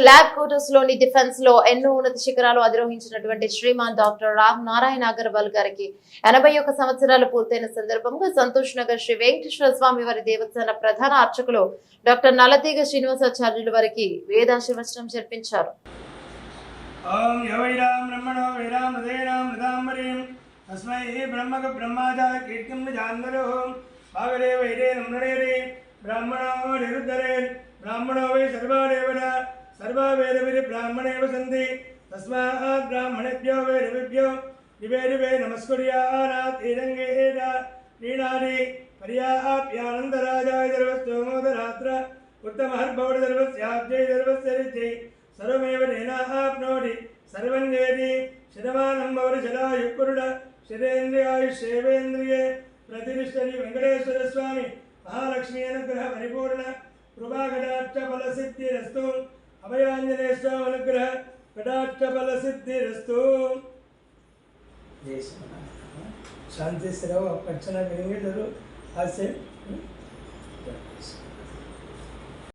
Lab క్వార్టర్స్లోని డిఫెన్స్లో ఎన్నో ఉన్నత శిఖరాలు అధిరోహించినటువంటి శ్రీమాన్ డాక్టర్ రామ్ నారాయణ అగర్వాల్ గారికి ఎనభై ఒక్క సంవత్సరాలు పూర్తయిన సందర్భంగా సంతోష్ నగర్ శ్రీ వెంకటేశ్వర స్వామి వారి దేవస్థాన ప్రధాన అర్చకులు డాక్టర్ నలతీగ శ్రీనివాసాచార్యులు వారికి వేదాశీర్వచనం జరిపించారు. బ్రాహ్మణో నిరుద్ధరే. బ్రాహ్మణో వై సర్వా వేదవిధి బ్రాహ్మణేవ సంతి తస్మాత్ బ్రాహ్మణేభ్యో వై రవిభ్యో దివే దివే నమస్కుర్యానాత్ ఈరంగేన శ్రీనాది పర్యాప్యానందరాజాయ సర్వస్తోమోదరాత్ర ఉత్తమహర్భవడ సర్వస్యాబ్జై సర్వస్య రిజై సర్వమేవ నేనాప్నోటి సర్వం శతమానం భవతి శతాయుపురుడ శతేంద్రియాయుషేవేంద్రియే ప్రతిష్టరి వెంకటేశ్వర స్వామి మహాలక్ష్మీ అనుగ్రహ పరిపూర్ణ. కృపాకటాక్ష ఫల సిద్ధిరస్తు అభయాంజనేయ స్వామి కటాక్ష బల సిద్ధిరస్తు శాంతిశ్రావు పచ్చన వెంగిడరు ఆశ